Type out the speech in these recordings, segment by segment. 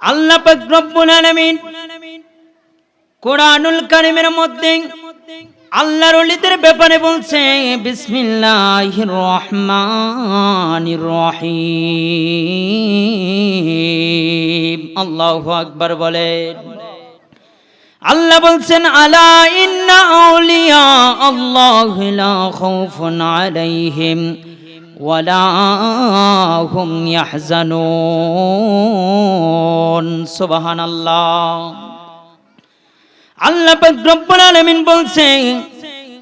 আল্লাহ রব্বুল আলামিন কোরআনুল কারিমের মধ্যে আল্লাহর ওলিদের ব্যাপারে বলছে, বিসমিল্লাহির রহমানির রহিম। আল্লাহু আকবার বলেন। আল্লাহ বলছেন, আলা ইন্না আউলিয়া আল্লাহ লা খাউফুন আলাইহিম।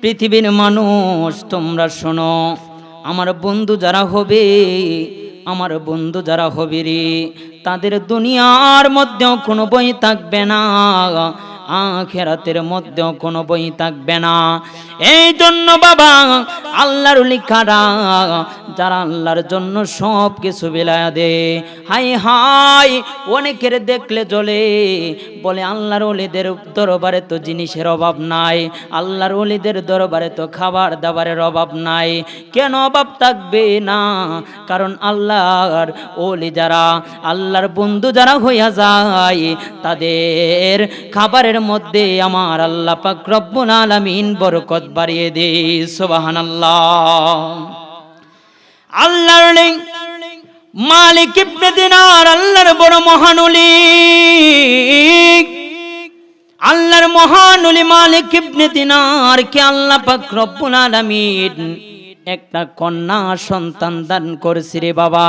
পৃথিবীর মানুষ, তোমরা শোনো, আমার বন্ধু যারা হবে, আমার বন্ধু যারা হবে রে, তাদের দুনিয়ার মধ্যেও কোনো বই থাকবে না। আখেরাতের মধ্যেও কোনো বই থাকবে না। এই জন্য বাবা, আল্লাহর লিখারা যারা আল্লাহর জন্য সব কিছু বিলায়া দে হাই হাই অনেকের দেখলে জ্বলে। বলে, আল্লাহর অলিদের দরবারে তো জিনিসের অভাব নাই, আল্লাহর অলিদের দরবারে তো খাবার দাবারের অভাব নাই। কেন অভাব থাকবে না? কারণ আল্লাহর ওলি যারা, আল্লাহর বন্ধু যারা হইয়া যায়, তাদের খাবারের মধ্যে আমার আল্লাহ পাক রব্বুল আলামিন বরকত বাড়িয়ে দে, সুবহানাল্লাহ। আল্লাহর নেই, মালিক ইবনে দিনার, আল্লাহর বড় মহানুলি আল্লাহর মহানুলি মালিক ইবনে দিনার কে আল্লাহ পাক রব্বুল আলামিন একটা কন্যা সন্তান দান করছি রে বাবা।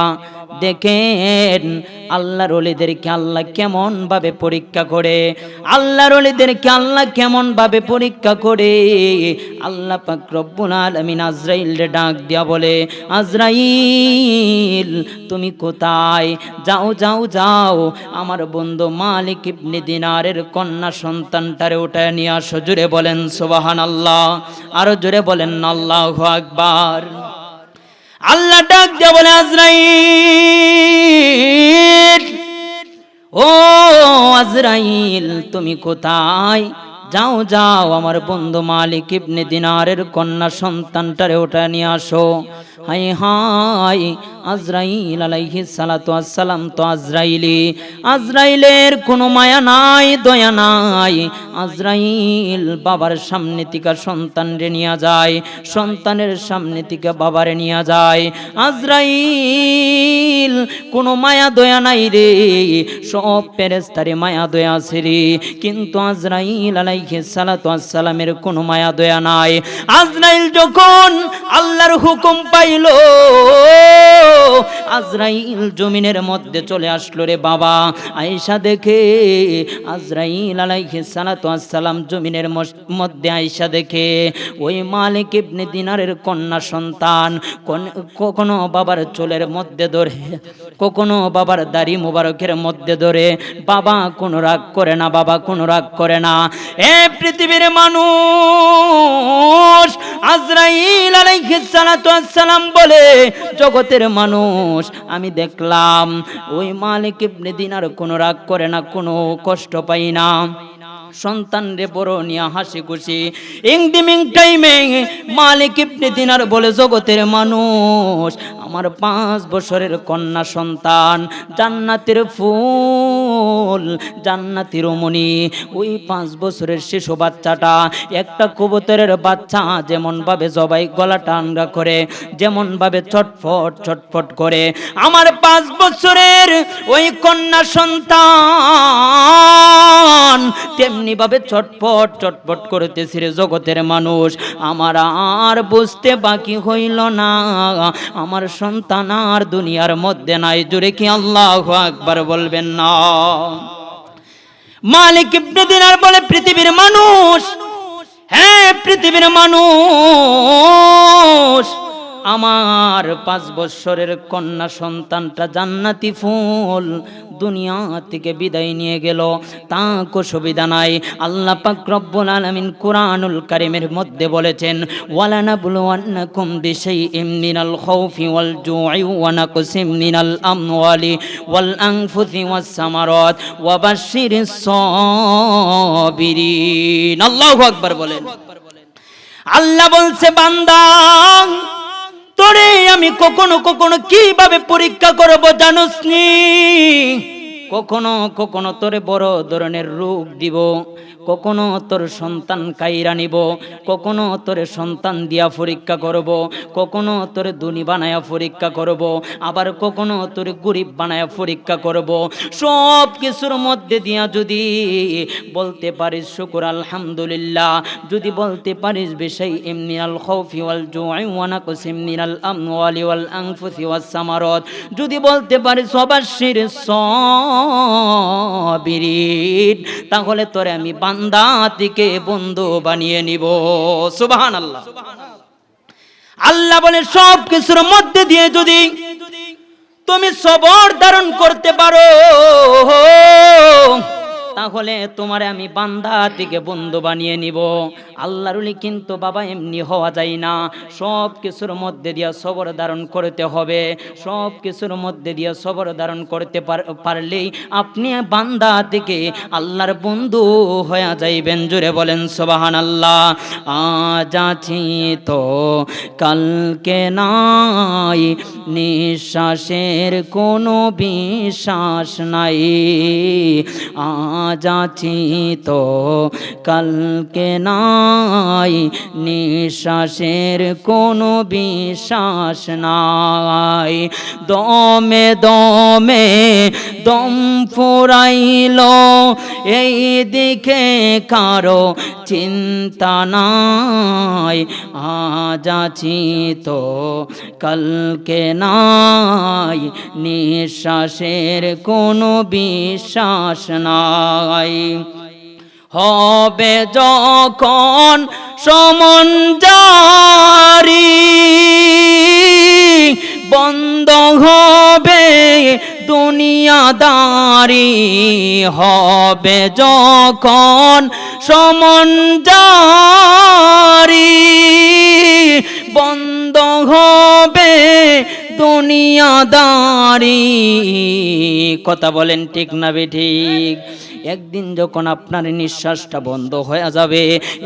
দেখেন, আল্লাহর অলিদেরকে আল্লাহ কেমন ভাবে পরীক্ষা করে, আল্লাহর অলিদেরকে আল্লাহ কেমন ভাবে পরীক্ষা করে। আল্লাহ পাক রব্বুল আলামিন আজরাইল রে ডাক দিয়া বলে, আজরাইল, তুমি কোথায়? যাও যাও যাও। আমার বন্ধু মালিক ইবনে দিনারের কন্যা সন্তানটারে উঠায় নিয়ে আসো। জুড়ে বলেন, সুবহানাল্লাহ। আরও জোরে বলেন, আল্লাহু আকবার। আল্লাহ ডাক দিয়া বলে আজরাইল। ও আজরাইল তুমি কোথায়? যাও যাও, আমার বন্ধু মালিক ইবনে দিনারের কন্যা সন্তানটারে ওটা নিয়ে আসো। হাই হাই, আজরাইল আলাইহি সালাতু আসসালাম তো আজরাইলি। আজরাইলের কোনো মায়া নাই, দয়া নাই। আজরাইল বাবার সামনে থেকে সন্তান রে নিয়ে যায়, সন্তানের সামনে থেকে বাবারে নিয়ে যায়। আজরাইল কোনো মায়া, দয়া নাই রে, সব পেরেস্তারে মায়া দয়া আছে রে। কিন্তু আজরাইল আলাইহি সালাতু আসসালামের কোনো মায়া দয়া নাই। আজরাইল যখন আল্লাহর হুকুম পাইল, আজরাইল জমিনের মধ্যে চলে আসলো রে বাবা। আয়েশা দেখে, আজরাইল আলাইহি সালাতু আসসালাম জমিনের মধ্যে আয়েশা দেখে, ওই মালিক ইবনে দিনারের কন্যা সন্তান কখনো বাবার চুলের মধ্যে ধরে, কখনো বাবার দাড়ি মোবারকের মধ্যে ধরে, বাবা কোনো রাগ করে না, বাবা কোনো রাগ করে না। এ পৃথিবীর মানুষ আজরাইল আলাইহিস সালাতু আসসালাম বলে, জগতের মানুষ, আমি দেখলাম ওই মালিক ইবনে দিনার কোনো রাগ করে না, কোনো কষ্ট পাই না। সন্তান রে বড় নিয়া হাসি খুশি। ইংদিমিং টাইমে মালিক ইবনে দিনার বলে, জগতের মানুষ আমার পাঁচ বছরের কন্যা সন্তান, জান্নাতের ফুল, জান্নাতের রমণী। ওই পাঁচ বছরের শিশু বাচ্চাটা একটা কবুতরের বাচ্চা যেমন ভাবে জবাই গলা টানরা করে যেমন ভাবে ছটফট চটফট করে। আমার পাঁচ বছরের ওই কন্যা সন্তান তেমনি ভাবে ছটফট চটপট করতেছে রে জগতের মানুষ। আমার আর বুঝতে বাকি হইল না। আমার সন্তান আর দুনিয়ার মধ্যে নাই। জুড়ে কি আল্লাহ আকবার বলবেন না? মালিক দিনার বলে, পৃথিবীর মানুষ হ্যাঁ পৃথিবীর মানুষ আমার পাঁচ বৎসরের কন্যা সন্তানটা জান্নাতি ফুল দুনিয়া থেকে বিদায় নিয়ে গেল। তা সুবিধা নাই। আল্লাহ পাক রব্বুল আলামিন কোরআনুল কারিমের মধ্যে বলেছেন ওয়ালানা বুলওয়ান্নাকুম বিশাইইম মিনাল খাউফি ওয়াল জু'i ওয়া নাকসিম মিনাল আমওয়ালি ওয়াল আনফুসি ওয়াস সামারাত ওয়া বাশশিরিস সাবিরিন। আল্লাহু আকবার বলেন। আল্লাহ বলছে, বান্দা তোরে আমি কখনো কখনো কীভাবে পরীক্ষা করব জানোস নি কখনো কখনো তোরে বড় ধরনের রূপ দিব, কখনো তোর সন্তান কাইরা নিব, কখনো তোরে সন্তান দিয়া পরীক্ষা করব, কখনো তোরে দুনি বানায়া পরীক্ষা করব, আবার কখনো তোরে গরিব বানায়া পরীক্ষা করব। সব কিছুর মধ্যে দিয়া যদি বলতে পারিস, শুকুর, আলহামদুলিল্লাহ। যদি বলতে পারিস বিষয় এমনিয়াল খৌফি ওয়াল জুআই নাকসিম মিনাল আমওয়ালি ওয়াল আনফুসি ওয়াস সামারাত। যদি বলতে পারিস অবাশির সাবিরিন তাহলে তোরে আমি বান্দা থেকে বন্ধু বানিয়ে নিব। সুবাহান আল্লাহ বলে, সব কিছুর মধ্যে দিয়ে যদি তুমি সবর ধারণ করতে পারো তাহলে তোমারে আমি বান্দা থেকে বন্ধু বানিয়ে নিব। আল্লাহরুলি কিন্তু বাবা এমনি হওয়া যায় না। সব কিছুর মধ্যে দিয়ে সবর ধারণ করতে হবে। সব কিছুর মধ্যে দিয়ে সবর ধারণ করতে পার- পারলেই আপনি বান্দা থেকে আল্লাহর বন্ধু হয়ে যাইবেন। জুড়ে বলেন সোবাহান আল্লাহ আজ আছি তো, কালকে নাই। নিঃশ্বাসের কোনো বিশ্বাস নাই। আজ আছি তো কালকে নাই নিঃশ্বাসের কোনো বিশ্বাস নাই। দমে দমে দম ফুরাইল, এই দিকে কারও চিন্তা নাই। আজ আছি তো, কালকে নাই। নিঃশ্বাসের কোনো বিশ্বাস নাই। হবে যখন সমন জারি দুনিয়াদারি হবে যখন সমন জারি বন্ধ হবে দুনিয়াদারি। কথা বলেন ঠিক না বে ঠিক? একদিন যখন আপনার নিঃশ্বাসটা বন্ধ হয়ে যাবে,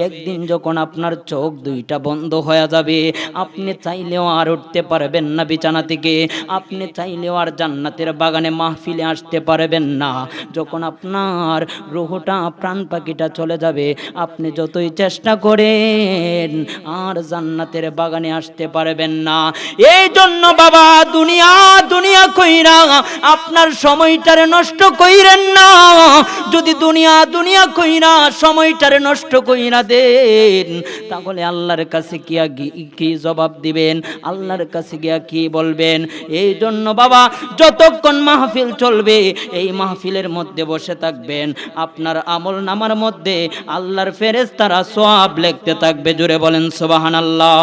একদিন যখন আপনার চোখ দুইটা বন্ধ হয়ে যাবে, আপনি চাইলেও আর উঠতে পারবেন না বিছানা থেকে। আপনি চাইলেও আর জান্নাতের বাগানে মাহফিলে আসতে পারবেন না। যখন আপনার রুহটা, প্রাণ পাখিটা চলে যাবে, আপনি যতই চেষ্টা করেন, আর জান্নাতের বাগানে আসতে পারবেন না। এই জন্য বাবা, দুনিয়া দুনিয়া কইরা আপনার সময়টারে নষ্ট কইরেন না। যদি দুনিয়া দুনিয়া কইরা, সময়টারে নষ্ট কইরা দেন, তাহলে আল্লাহর কাছে কি কি জবাব দিবেন? আল্লাহর কাছে গিয়া কি বলবেন? এই জন্য বাবা, যতক্ষণ মাহফিল চলবে, এই মাহফিলের মধ্যে বসে থাকবেন। আপনার আমল নামার মধ্যে আল্লাহর ফেরেস তারা সোয়াব লিখতে থাকবে। জুড়ে বলেন সোবাহান আল্লাহ